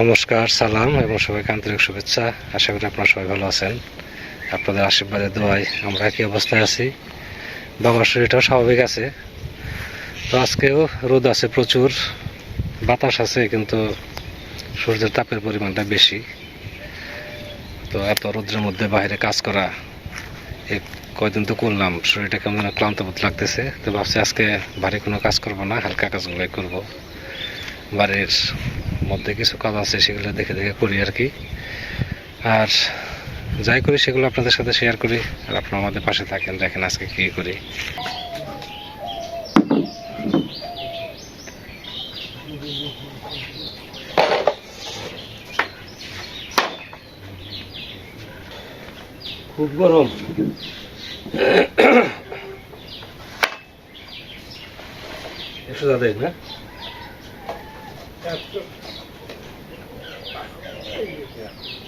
নমস্কার, সালাম এবং সবাইকে আন্তরিক শুভেচ্ছা। আশা করি আপনারা সবাই ভালো আছেন। আপনাদের আশীর্বাদে দোয়ায় আমরা একই অবস্থায় আছি। বাবার শরীরটাও স্বাভাবিক আছে। তো আজকেও রোদ আছে প্রচুর, বাতাস আছে, কিন্তু সূর্যের তাপের পরিমাণটা বেশি। তো এত রোদ্রের মধ্যে বাইরে কাজ করা এই কয়দিন তো করলাম, শরীরটা কেমন ক্লান্ত বোধ লাগতেছে। তো ভাবছি আজকে ভারী কোনো কাজ করব না, হালকা কাজগুলোই করব। বাড়ির মধ্যে কিছু কাজ আছে সেগুলো দেখে দেখে করি আর কি। আর যাই করি সেগুলো আপনাদের সাথে শেয়ার করি। আর আপনারা আমাদের পাশে থাকেন, দেখেন আজকে কী করি। খুব গরম। দাদা না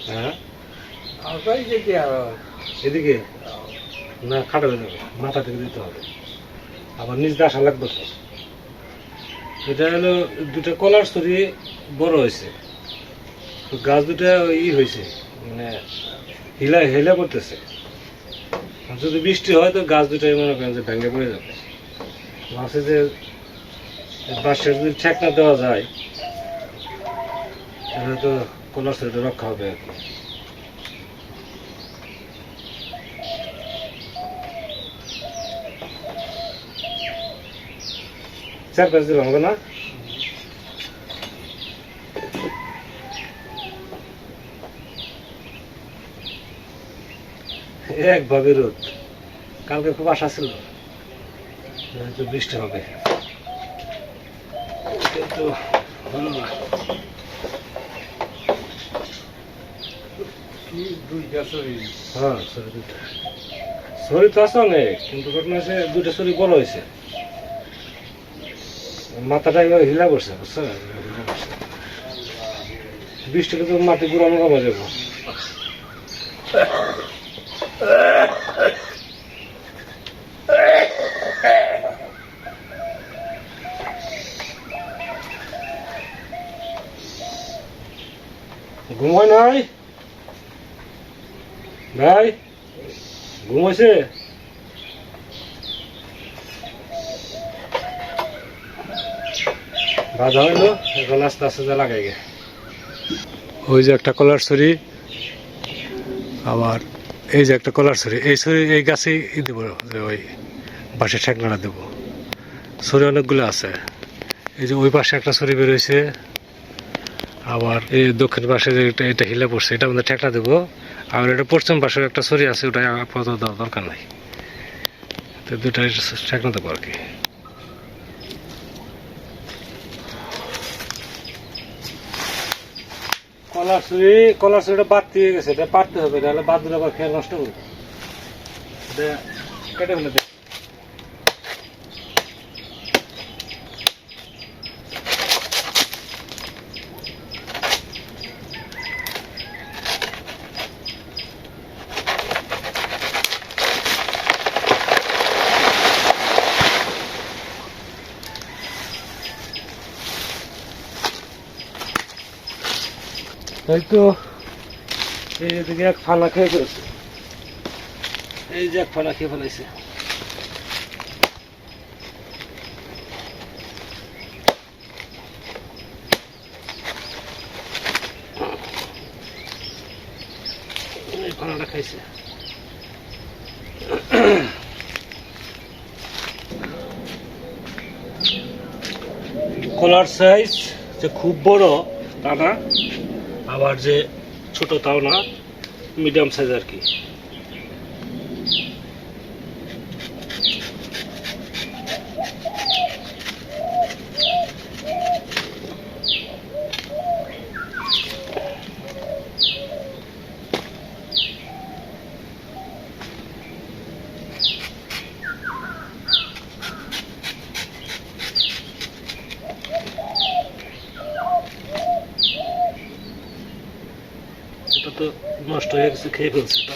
হ্যাঁ? এদিকে? না খাটা হয়ে যাবে মাথা থেকে দিতে হবে। আবার নিজ দিয়ে আসা লাগবে তো। এটা হলো দুটো কলার স্তরি বড় হয়েছে। গাছ দুটা ই হয়েছে মানে হিলা হেলা করতেছে যদি বৃষ্টি হয় তো গাছ দুটাই মনে করেন যে ভেঙে পড়ে যাবে। ভাবছে যে বাসে যদি ঠেক না দেওয়া যায় তাহলে তো কলার স্তরিটা রক্ষা হবে আর কি। চার পাঁচ হবে না? একভাবে রোদ কালকে খুব আশা ছিল বৃষ্টি হবে। হ্যাঁ সরি সরি তো আছে অনেক, কিন্তু ঘটনা হচ্ছে দুইটা সরি বড় হয়েছে। মাথাটা এবার হিলা করছে বুঝছ? বৃষ্টিতে তো মাটি পুরানো কমে যাব ঘুমায় নাই ভাই লাগাই গে। ওই যে একটা কলার ছড়ি আবার এই যে একটা কলার ছড়ি এই ছড়ি এই গাছেই ই দেবো ওই বাঁশের ঠেকনাটা দেবো। ছড়ি অনেকগুলো আছে। এই যে ওই পাশে একটা ছড়ি বেরোইছে, আবার এই দক্ষিণ পাশে যে এটা হিলে পড়ছে, এটা আমাদের ঠেকনা দেবো। আর এটা পশ্চিম পাশে একটা ছড়ি আছে ওটা আপাতত দরকার নাই। তো দুটাই ঠেকনা দেবো আর কি। কলার ছুরি, কলার ছুরিটা গেছে, এটা পারতে হবে, তাহলে বাদ দিলে আবার খেয়ে নষ্ট করবে। এটা কেটে ফেলে এই তো, এই এক ফানা খেয়ে ফেলেছে। এই যে এক ফানা খেয়ে ফেলেছে। এই ফানাটা খাইছে। কলার সাইজ যে খুব বড়, তা না। আবার যে ছোট তাও না মিডিয়াম সাইজ আর কি এটা তো নষ্ট হয়ে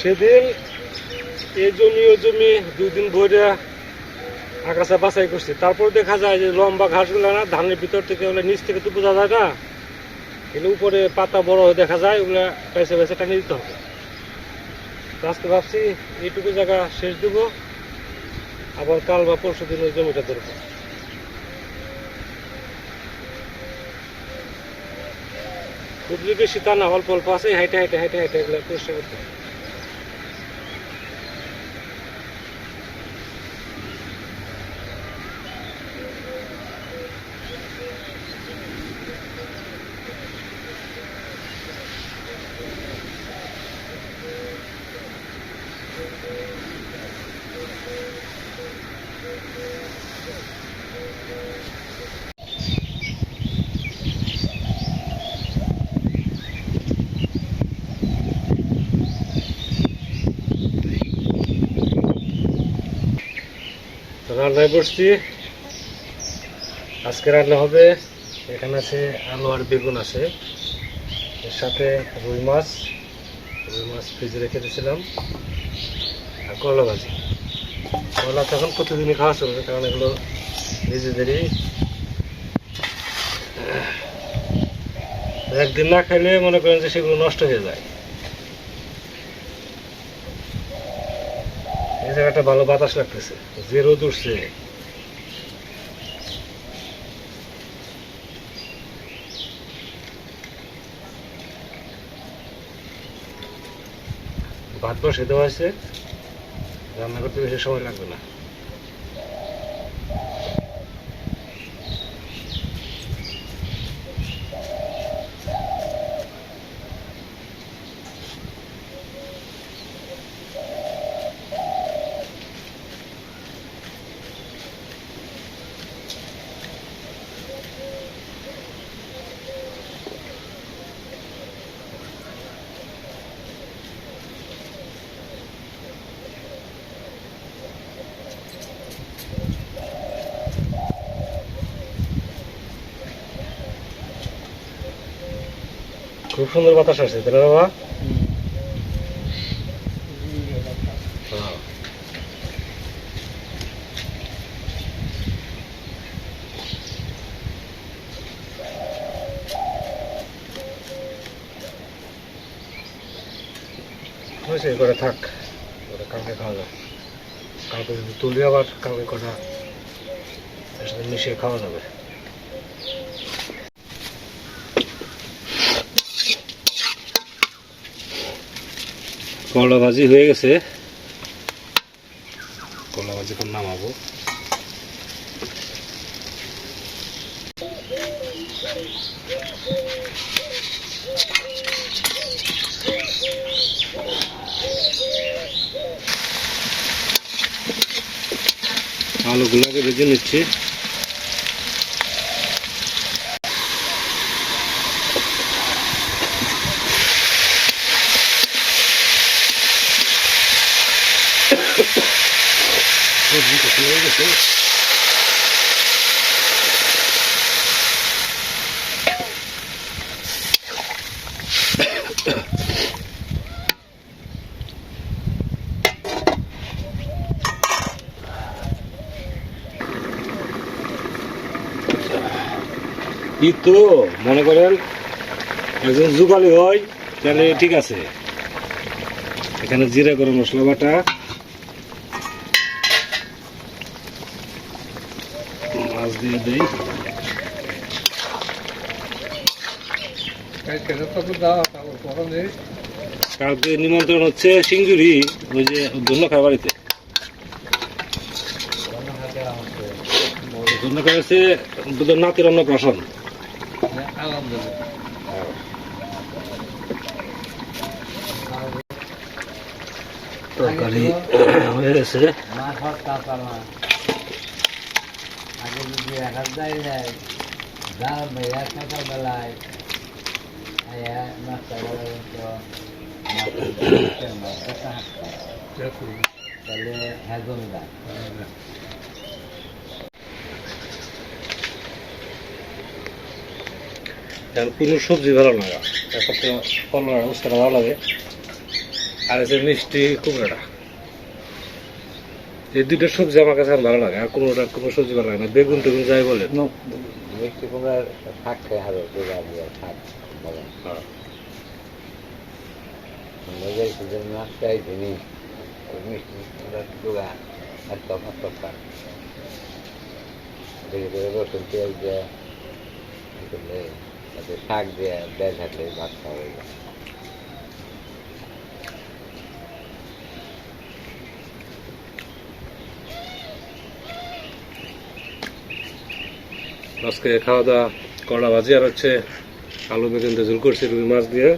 সেদিন এই জমি ও জমি দুদিন ভরে আগাছা বাছাই করছি। তারপর দেখা যায় যে লম্বা ঘাসগুলো না, ধানের ভিতর থেকে ওগুলো নিচ থেকে তো বোঝা যায় না। কিন্তু উপরে পাতা বড় হয়ে দেখা যায়, ওগুলা পেছে পেছে টানিয়ে দিতে হবে। আজকে ভাবছি এইটুকু জায়গা শেষ দেবো। আবার কাল বা পরশু দিন ওই জমিটা ধরবো। খুব বেশি তা না, অল্প অল্প আছে, হাইটে হাইটে হাইটে হাইটে এগুলো পরিষ্কার করতে হবে। রান্নায় বসছি। আজকে রান্না হবে, এখানে আছে আলু আর বেগুন আছে। এর সাথে রুই মাছ রুই মাছ ফ্রিজে রেখে দিয়েছিলাম। আর করলা ভাজি। করলা তখন প্রতিদিনই খাওয়া চলবে, কারণ এগুলো নিজেদেরই। একদিন না খাইলে মনে করেন যে সেগুলো নষ্ট হয়ে যায়। জায়গাটা ভালো বাতাস লাগতেছে। যে রোদ উঠছে ভাত বসে দেওয়া হয়েছে। রান্না করতে বেশি সময় লাগবে না। খুব সুন্দর বাতাস আসছে, তাই না বাবা? হ্যাঁ। হয়েছে করে থাক। ওটা কালকে খাওয়া যাবে। কালকে তুলি আবার, কালকে কটা মিশিয়ে খাওয়া যাবে। কলা ভাজি হয়ে গেছে। কলা ভাজি করে নামাবো। আলুগুলোকে ভেজে নিচ্ছি। ই তো, মনে করেন একজন যুগালি হয়, তাহলে ঠিক আছে। এখানে জিরা গরম মশলা বাটা মাছ দিয়ে দিই কালকে নিমন্ত্রণ হচ্ছে সিঙ্গুরি ওই যে ধন্যখার বাড়িতে। ধন্যখার হচ্ছে দুধের নাতির অন্নপ্রাশন। তরকারি হয়ে গেছে। আগে যদি রাখা যায় যায় জাল ভাইয়া সকালবেলায় আয়া নাস্তা করে তো তাহলে হ্যাঁ জমিদার। এখন কোনো সবজি ভালো লাগে একমাত্র কলার উস্তাটা ভালো লাগে। আর আছে মিষ্টি, কুমড়াটা। এই দুটো সবজি আমার কাছে ভালো লাগে আর কোনোটা কোনো সবজি ভালো লাগে না বেগুন টেগুন যাই বলে। মিষ্টি কুমড়ার শাক দিয়ে শাক বলে। হ্যাঁ। সুযোগ জিনিস মিষ্টি কুমড়ার আর তখন দেখে রসুন শাক দেয় থাকলে ভাত খাওয়া হয়ে যায়। আজকে খাওয়া দাওয়া কড়া ভাজি আর হচ্ছে আলু বেগুন ঝোল করছি রুই মাছ দিয়ে।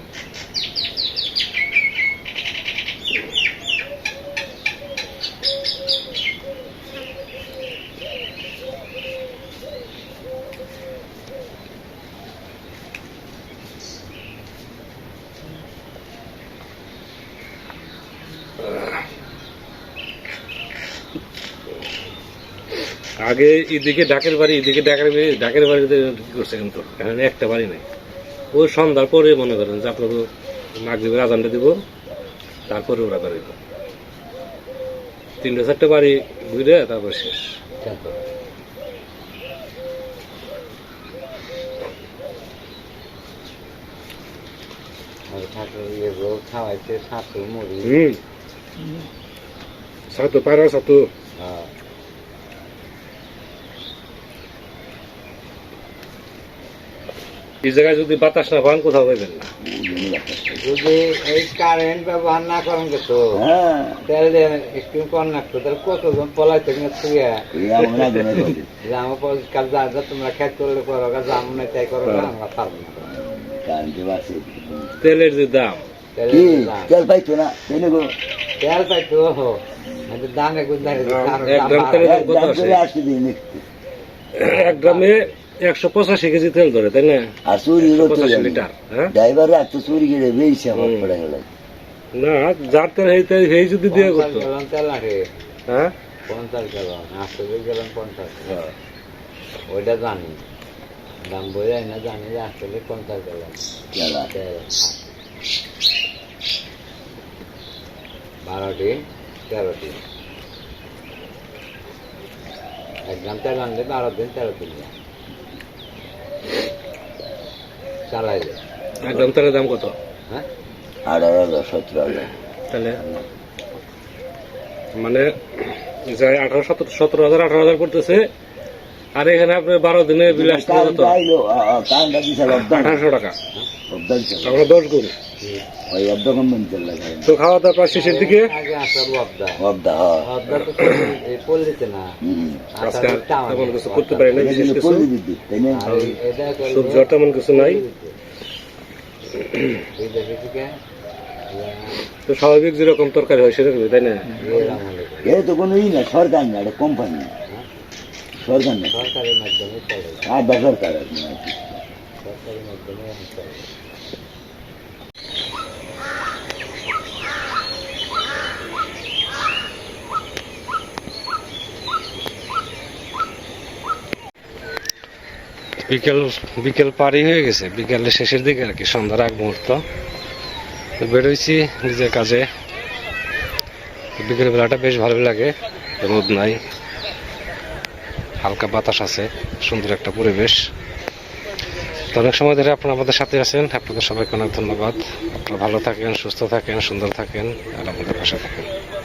আগে এদিকে ডাকের বাড়ি এদিকে ডাকের বাড়ি ডাকের বাড়িতে কি করছে কিন্তু। এখানে একটা বাড়ি নাই। ওই সন্ধ্যার পরে মনে করেন যে আপনাকে মাগরীবের আজানটা দিব তারপরে ওরা বাড়ি তিনটে চারটে বাড়ি ঘুরে তারপর শেষ। ঠাকুর খাওয়াইছে মুড়ি সাতু। হ্যাঁ। এই জায়গায় যদি বাতাস না পান কোথাও পাইবেন না। যদি এই কারেন্ট ব্যবহার না করেন তো তাহলে একটু কম লাগতো তাহলে কতজন পলাইতে কিনা ছুঁয়ে যে আমার পরিষ্কার যা যা তোমরা খেত করলে করো গা তাই করো গা, আমরা পারব না। তেলের যে দাম। তেল পাইতো না? তেলে গো। তেল পাইতো দামে এক গ্রাম তেলের দাম এক গ্রামে একশো পঁচাশি কেজি তেল ধরে তাই না? আর চুরি লিটার হ্যাঁ? ড্রাইভার তো চুরি করে বেশি আমার পড়ে গেল না যার তেল তেল যদি দিয়ে করতো। তেল আঠে হ্যাঁ? পঞ্চাশ আটশো গ্যালন পঞ্চাশ। ওইটা জানি। দাম না জানি যে আসলে পঞ্চাশ তেল বারোটি তেরোটি। এক গ্রাম তেল আনলে বারো দিন তেরো দিন যায়। চালাই যায়। এক গ্রাম দাম কত? হ্যাঁ? আট হাজার সতেরো হাজার। তাহলে? মানে যাই আঠারো সতেরো সতেরো হাজার আঠারো হাজার করতেছে আর এখানে আপনি বারো দিনে বিল আসতে আঠারোশো টাকা। আমরা দশ গুণ। ওই লাগে তো খাওয়া দাওয়া প্রায় শেষের দিকে? আগে আসার অবদা অবদা হ্যাঁ। অবদা না। তেমন কিছু করতে পারি না বিশেষ কিছু। না? এই- তেমন কিছু নাই। এই তো স্বাভাবিক যেরকম তরকারি হয় সেরকম তাই না? এরাম হলে তো কোনো ই না সরকার না এটা কোম্পানি হ্যাঁ? সরকার নেই সরকারের মাধ্যমে চলে। আর বেসরকার আর সরকারের মাধ্যমে বিকেল বিকেল পারই হয়ে গেছে। বিকেলের শেষের দিকে আর কি, সন্ধ্যার আগ মুহূর্ত। বেরোইছি নিজের কাজে। বিকেল বেলাটা বেশ ভালো লাগে, রোদ নাই। হালকা বাতাস আছে, সুন্দর একটা পরিবেশ। তো অনেক সময় ধরে আপনারা আমাদের সাথে আছেন। আপনাদের সবাইকে অনেক ধন্যবাদ। আপনারা ভালো থাকেন, সুস্থ থাকেন, সুন্দর থাকেন। আর আমাদের পাশে থাকেন।